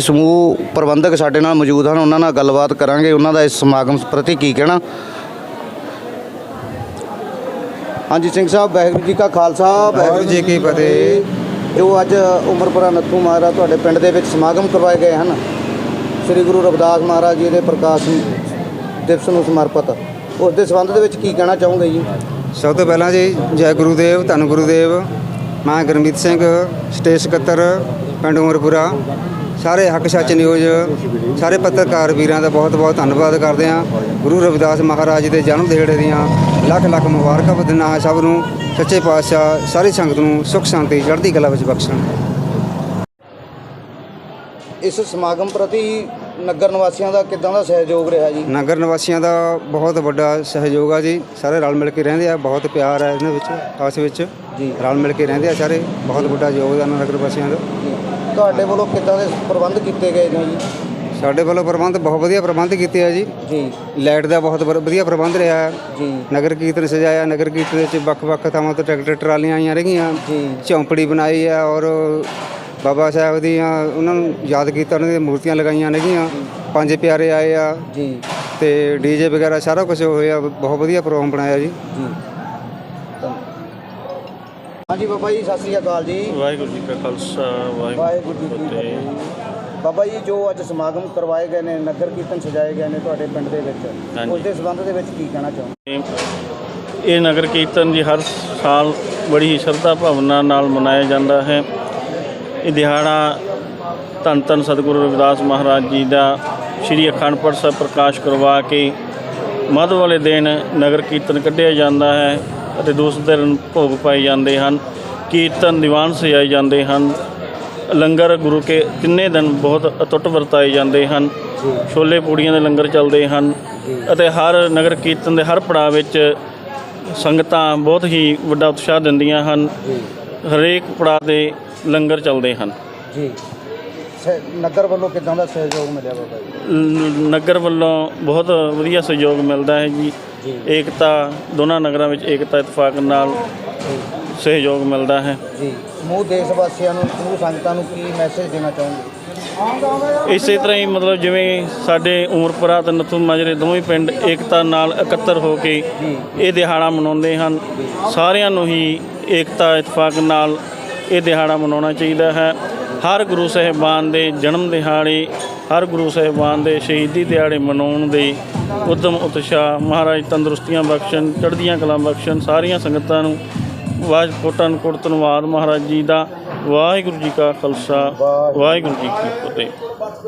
ਸਮੂਹ ਪ੍ਰਬੰਧਕ ਸਾਡੇ ਨਾਲ ਮੌਜੂਦ ਹਨ, ਉਹਨਾਂ ਨਾਲ ਗੱਲਬਾਤ ਕਰਾਂਗੇ। ਉਹਨਾਂ ਦਾ ਇਸ ਸਮਾਗਮ ਪ੍ਰਤੀ ਕੀ ਕਹਿਣਾ? ਹਾਂਜੀ, ਸਿੰਘ ਸਾਹਿਬ, ਵਾਹਿਗੁਰੂ ਜੀ ਕਾ ਖਾਲਸਾ, ਵਾਹਿਗੁਰੂ ਜੀ ਕੀ ਫਤਿਹ। ਜੋ ਅੱਜ ਉਮਰਪੁਰਾ ਨੱਥੂ ਮਹਾਰਾਜ ਤੁਹਾਡੇ ਪਿੰਡ ਦੇ ਵਿੱਚ ਸਮਾਗਮ ਕਰਵਾਏ ਗਏ ਹਨ, ਸ੍ਰੀ ਗੁਰੂ ਰਵਿਦਾਸ ਮਹਾਰਾਜ ਜੀ ਦੇ ਪ੍ਰਕਾਸ਼ ਦਿਵਸ ਨੂੰ ਸਮਰਪਿਤ, ਉਸ ਦੇ ਸੰਬੰਧ ਦੇ ਵਿੱਚ ਕੀ ਕਹਿਣਾ ਚਾਹੋਗੇ ਜੀ? ਸਭ ਤੋਂ ਪਹਿਲਾਂ ਜੀ, ਜੈ ਗੁਰੂਦੇਵ, ਧੰਨ ਗੁਰੂਦੇਵ ਮੈਂ ਗੁਰਮੀਤ ਸਿੰਘ, ਸਟੇਜ ਸਕੱਤਰ, ਪਿੰਡ ਉਮਰਪੁਰਾ। ਸਾਰੇ ਹੱਕ ਸੱਚ ਨਿਊਜ਼ ਸਾਰੇ ਪੱਤਰਕਾਰ ਵੀਰਾਂ ਦਾ ਬਹੁਤ ਬਹੁਤ ਧੰਨਵਾਦ ਕਰਦੇ ਹਾਂ। ਗੁਰੂ ਰਵਿਦਾਸ ਮਹਾਰਾਜ ਜੀ ਦੇ ਜਨਮ ਦਿਹਾੜੇ ਦੀਆਂ ਲੱਖ ਲੱਖ ਮੁਬਾਰਕਾਂ ਦਿੰਦਾ ਹਾਂ ਸਭ ਨੂੰ ਸੱਚੇ ਪਾਤਸ਼ਾਹ ਸਾਰੀ ਸੰਗਤ ਨੂੰ ਸੁਖ ਸ਼ਾਂਤੀ ਚੜ੍ਹਦੀ ਕਲਾ ਵਿੱਚ ਬਖਸ਼ਣ। ਇਸ ਸਮਾਗਮ ਪ੍ਰਤੀ ਨਗਰ ਨਿਵਾਸੀਆਂ ਦਾ ਕਿੱਦਾਂ ਦਾ ਸਹਿਯੋਗ ਰਿਹਾ ਜੀ? ਨਗਰ ਨਿਵਾਸੀਆਂ ਦਾ ਬਹੁਤ ਵੱਡਾ ਸਹਿਯੋਗ ਆ ਜੀ। ਸਾਰੇ ਰਲ ਮਿਲ ਕੇ ਰਹਿੰਦੇ ਆ ਬਹੁਤ ਪਿਆਰ ਹੈ ਇਹਨਾਂ ਵਿੱਚ ਆਪਸ ਵਿੱਚ ਜੀ। ਰਲ ਮਿਲ ਕੇ ਰਹਿੰਦੇ ਆ ਸਾਰੇ। ਬਹੁਤ ਵੱਡਾ ਯੋਗਦਾਨ ਨਗਰ ਵਾਸੀਆਂ ਦਾ। ਤੁਹਾਡੇ ਵੱਲੋਂ ਕਿੱਦਾਂ ਦੇ ਪ੍ਰਬੰਧ ਕੀਤੇ ਗਏ ਨੇ ਜੀ? ਸਾਡੇ ਵੱਲੋਂ ਪ੍ਰਬੰਧ ਬਹੁਤ ਵਧੀਆ ਪ੍ਰਬੰਧ ਕੀਤੇ ਆ ਜੀ। ਜੀ। ਲਾਈਟ ਦਾ ਬਹੁਤ ਵਰ- ਵਧੀਆ ਪ੍ਰਬੰਧ ਰਿਹਾ। ਹੈ। ਜੀ। ਨਗਰ ਕੀਰਤਨ ਸਜਾਇਆ ਨਗਰ ਕੀਰਤਨ ਵਿੱਚ ਵੱਖ-ਵੱਖ ਥਾਵਾਂ ਤੋਂ ਟਰੈਕਟਰ ਟਰਾਲੀਆਂ ਆਈਆਂ ਰਹੀਆਂ ਜੀ। ਝੌਂਪੜੀ ਬਣਾਈ ਆ ਔਰ ਬਾਬਾ ਸਾਹਿਬ ਦੀਆਂ ਉਹਨਾਂ ਨੂੰ ਯਾਦ ਕੀਤਾ ਉਹਨਾਂ ਦੀਆਂ ਮੂਰਤੀਆਂ ਲਗਾਈਆਂ ਨੇਗੀਆਂ ਪੰਜ ਪਿਆਰੇ ਆਏ ਆ। ਜੀ। ਤੇ ਡੀਜੇ ਵਗੈਰਾ ਸਾਰਾ ਕੁਝ ਹੋਇਆ ਬਹੁਤ ਵਧੀਆ ਪ੍ਰੋਗਰਾਮ ਬਣਾਇਆ ਜੀ। ਜੀ। ਹਾਂਜੀ ਬਾਬਾ ਜੀ ਸਤਿ ਸ੍ਰੀ ਅਕਾਲ ਜੀ। ਵਾਹਿਗੁਰੂ ਜੀ ਕਾ ਖਾਲਸਾ ਵਾਹਿਗੁਰੂ ਜੀ ਕੀ ਫਤਿਹ। ਬਾਬਾ ਜੀ ਜੋ ਅੱਜ ਸਮਾਗਮ ਕਰਵਾਏ ਗਏ ਨੇ ਨਗਰ ਕੀਰਤਨ ਸਜਾਏ ਗਏ ਨੇ ਤੁਹਾਡੇ ਪਿੰਡ ਦੇ ਵਿੱਚ। ਉਸ ਦੇ ਸੰਬੰਧ ਦੇ ਵਿੱਚ ਕੀ ਕਹਿਣਾ ਫਤਿਹ ਇਹ ਨਗਰ ਕੀਰਤਨ ਜੀ ਹਰ ਸਾਲ ਬੜੀ ਹੀ ਸ਼ਰਧਾ ਭਾਵਨਾ ਨਾਲ ਮਨਾਇਆ ਜਾਂਦਾ ਹੈ। ਇਹ ਦਿਹਾੜਾ ਧੰਨ ਧੰਨ ਸਤਿਗੁਰੂ ਰਵਿਦਾਸ ਮਹਾਰਾਜ ਜੀ ਦਾ ਸ੍ਰੀ ਅਖੰਡ ਪਾਠ ਸਾਹਿਬ ਪ੍ਰਕਾਸ਼ ਕਰਵਾ ਕੇ ਮੱਧ ਵਾਲੇ ਦਿਨ ਨਗਰ ਕੀਰਤਨ ਕੱਢਿਆ ਜਾਂਦਾ ਹੈ। ਅਤੇ ਦੂਸਰੇ ਦਿਨ ਭੋਗ ਪਾਏ ਜਾਂਦੇ ਹਨ ਕੀਰਤਨ ਦੀਵਾਨ ਸਜਾਏ ਜਾਂਦੇ ਹਨ ਲੰਗਰ ਗੁਰੂ ਕੇ ਤਿੰਨੇ ਦਿਨ ਬਹੁਤ ਅਟੁੱਟ ਵਰਤਾਏ ਜਾਂਦੇ ਹਨ ਛੋਲੇ ਪੂੜੀਆਂ ਦੇ ਲੰਗਰ ਚੱਲਦੇ ਹਨ ਅਤੇ ਹਰ ਨਗਰ ਕੀਰਤਨ ਦੇ ਹਰ ਪੜਾਅ ਵਿੱਚ ਸੰਗਤਾਂ ਬਹੁਤ ਹੀ ਵੱਡਾ ਉਤਸ਼ਾਹ ਦਿੰਦੀਆਂ ਹਨ ਹਰੇਕ ਪੜਾਅ ਦੇ ਲੰਗਰ ਚੱਲਦੇ ਹਨ। ਜੀ। ਨਗਰ ਵੱਲੋਂ ਕਿੱਦਾਂ ਦਾ ਸਹਿਯੋਗ ਮਿਲਿਆ ਬਾਬਾ ਜੀ? ਨਗਰ ਵੱਲੋਂ ਬਹੁਤ ਵਧੀਆ ਸਹਿਯੋਗ ਮਿਲਦਾ ਹੈ ਜੀ। ਏਕਤਾ ਦੋਨਾਂ ਨਗਰਾਂ ਵਿੱਚ ਏਕਤਾ ਇਤਫਾਕ ਨਾਲ ਸਹਿਯੋਗ ਮਿਲਦਾ ਹੈ। ਜੀ। ਸਮੂਹ ਦੇਸ਼ ਵਾਸੀਆਂ ਨੂੰ ਸਮੂਹ ਸੰਗਤਾਂ ਨੂੰ ਕੀ ਮੈਸੇਜ ਦੇਣਾ ਚਾਹੋਗੇ? ਇਸੇ ਤਰ੍ਹਾਂ ਹੀ ਮਤਲਬ ਜਿਵੇਂ ਸਾਡੇ ਉਮਰਪੁਰਾ ਤੇ ਨੱਥੂ ਮਾਜਰੇ ਦੋਵੇਂ ਪਿੰਡ ਏਕਤਾ ਨਾਲ ਇਕੱਤਰ ਹੋ ਕੇ ਇਹ ਦਿਹਾੜਾ ਮਨਾਉਂਦੇ ਹਨ। ਸਾਰਿਆਂ ਨੂੰ ਹੀ ਏਕਤਾ ਇਤਫਾਕ ਨਾਲ ਇਹ ਦਿਹਾੜਾ ਮਨਾਉਣਾ ਚਾਹੀਦਾ ਹੈ। ਹਰ ਗੁਰੂ ਸਾਹਿਬਾਨ ਦੇ ਜਨਮ ਦਿਹਾੜੇ, ਹਰ ਗੁਰੂ ਸਾਹਿਬਾਨ ਦੇ ਸ਼ਹੀਦੀ ਦਿਹਾੜੇ ਮਨਾਉਣ ਦੇ ਉਦਮ ਉਤਸ਼ਾਹ, ਮਹਾਰਾਜ ਤੰਦਰੁਸਤੀਆਂ ਬਖਸ਼ਣ, ਚੜ੍ਹਦੀਆਂ ਕਲਾਂ ਬਖਸ਼ਣ, ਸਾਰੀਆਂ ਸੰਗਤਾਂ ਨੂੰ ਵਾਜ ਕੋਟਨ ਕੋਟ ਧੰਨਵਾਦ ਮਹਾਰਾਜ ਜੀ ਦਾ। ਵਾਹਿਗੁਰੂ ਜੀ ਕਾ ਖਾਲਸਾ, ਵਾਹਿਗੁਰੂ ਜੀ ਕੀ ਫਤਿਹ।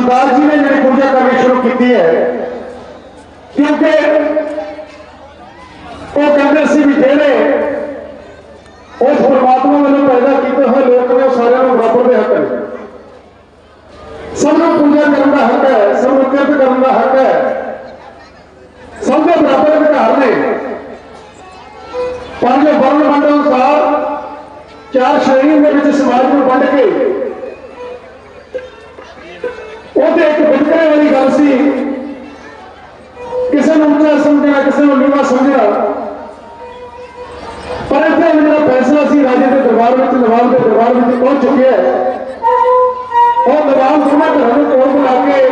ਸਰਦਾਰ ਜੀ ਨੇ ਜਿਹੜੀ ਪੂਜਾ ਕਰਨੀ ਸ਼ੁਰੂ ਕੀਤੀ ਹੈ। ਕਿਉਂਕਿ ਉਹ ਕਹਿੰਦੇ ਸੀ ਵੀ ਜਿਹੜੇ ਉਸ ਪਰਮਾਤਮਾ ਵੱਲੋਂ ਪੈਦਾ ਕੀਤੇ ਹੋਏ ਲੋਕ ਨੇ, ਉਹ ਸਾਰਿਆਂ ਨੂੰ ਬਰਾਬਰ ਦੇ ਹੱਕ ਨੇ। ਸਭ ਨੂੰ ਪੂਜਾ ਕਰਨ ਦਾ ਹੱਕ ਹੈ, ਸਭ ਨੂੰ ਕਿਰਤ ਕਰਨ ਦਾ ਹੱਕ ਹੈ। ਸਭ ਦੇ ਬਰਾਬਰ ਅਧਿਕਾਰ ਨੇ। ਪੰਜ ਜੋ ਵੰਡ ਅਨੁਸਾਰ ਚਾਰ ਸ਼੍ਰੇਣੀ ਦੇ ਵਿੱਚ ਸਮਾਜ ਨੂੰ ਵੰਡ ਕੇ ਵਾਲੀ ਗੱਲ ਸੀ ਕਿਸੇ ਨੂੰ ਉੱਚਾ ਸਮਝਣਾ ਕਿਸੇ ਨੂੰ ਨੀਵਾਂ ਸਮਝਣਾ ਪਰ ਇੱਥੇ ਜਿਹੜਾ ਫੈਸਲਾ ਸੀ ਰਾਜੇ ਦੇ ਦਰਬਾਰ ਵਿੱਚ ਨਵਾਬ ਦੇ ਦਰਬਾਰ ਵਿੱਚ ਪਹੁੰਚ ਚੁੱਕਿਆ ਹੈ ਉਹ ਨਵਾਬ ਦੋਨਾਂ ਘਰਾਂ ਨੂੰ ਕੋਲ ਬੁਲਾ ਕੇ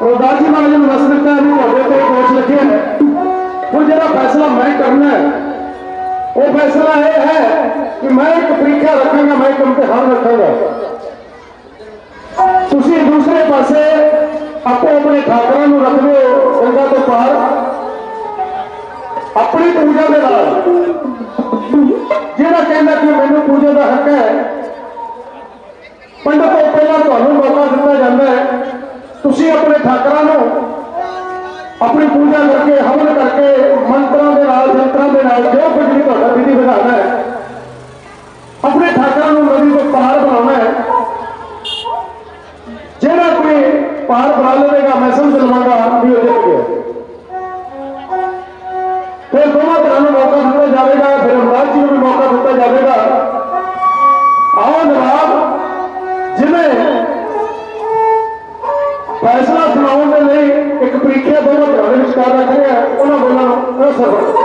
ਰੋਦਾਸ ਜੀ ਮਹਾਰਾਜ ਨੂੰ ਦੱਸ ਦਿੱਤਾ ਵੀ ਤੁਹਾਡੇ ਤੇ ਦੋਸ਼ ਲੱਗਿਆ ਹੈ ਹੁਣ ਜਿਹੜਾ ਫੈਸਲਾ ਮੈਂ ਕਰਨਾ ਹੈ ਉਹ ਫੈਸਲਾ ਇਹ ਹੈ ਕਿ ਮੈਂ ਇੱਕ ਪ੍ਰੀਖਿਆ ਰੱਖਾਂਗਾ ਮੈਂ ਇੱਕ ਇਮਤਿਹਾਨ ਰੱਖਾਂਗਾ ਤੁਸੀਂ ਦੂਸਰੇ ਪਾਸੇ ਆਪੋ ਆਪਣੇ ਠਾਕਰਾਂ ਨੂੰ ਰੱਖਦੇ ਹੋ ਗੰਗਾ ਤੋਂ ਪਾਰ ਆਪਣੀ ਪੂਜਾ ਦੇ ਨਾਲ। ਜਿਹੜਾ ਕਹਿੰਦਾ ਕਿ ਮੈਨੂੰ ਪੂਜਾ ਦਾ ਹੱਕ ਹੈ, ਪੰਡਤ ਤੋਂ ਪਹਿਲਾਂ ਤੁਹਾਨੂੰ ਮੌਕਾ ਦਿੱਤਾ ਜਾਂਦਾ ਹੈ। ਤੁਸੀਂ ਆਪਣੇ ਠਾਕਰਾਂ ਨੂੰ ਫੈਸਲਾ ਸੁਣਾਉਣ ਦੇ ਲਈ ਇੱਕ ਪ੍ਰੀਖਿਆ ਦੋਵਾਂ ਧਿਰਾਂ ਦੇ ਵਿਚਕਾਰ ਰੱਖ ਰਿਹਾ ਉਹਨਾਂ ਬੋਲਾਂ ਨੂੰ ਅਸਰ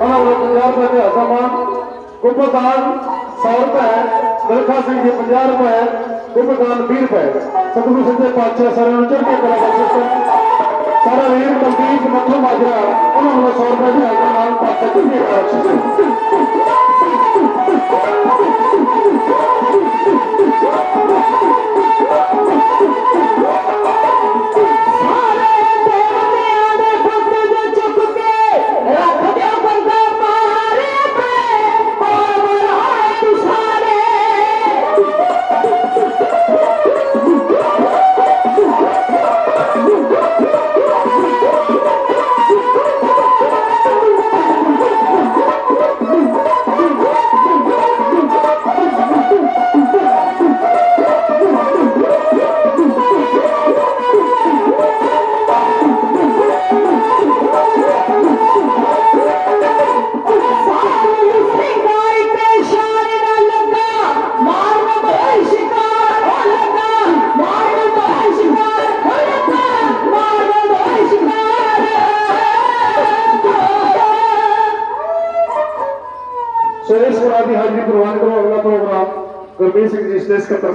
ਉਹਨਾਂ ਵੱਲੋਂ 50 ਰੁਪਏ ਦਾ ਸਮਾਨ ਕੁੱਪਦਾਨ 100 ਰੁਪਏ ਮਿਲਖਾ ਸਿੰਘ ਜੀ 50 ਰੁਪਏ ਕੁੱਪਦਾਨ 20 ਰੁਪਏ ਸਤਿਗੁਰੂ ਸੱਚੇ ਪਾਤਸ਼ਾਹ ਸਰਨ ਚੜ ਕੇ ਕਰਾ ਬਖਸ਼ਿਸ਼ ਸਾਰਾ ਵੀਰ ਕੰਪਲੀਟ ਮੱਥੋਂ ਮਾਜਰਾ ਉਹਨਾਂ ਵੱਲੋਂ 100 ਰੁਪਏ ਦੀ ਆਈਟਮ ਨਾਲ ਪਾਤਸ਼ਾਹ ਜੀ ਦੀ ਬਖਸ਼ਿਸ਼ ਸਾਰੇ 14.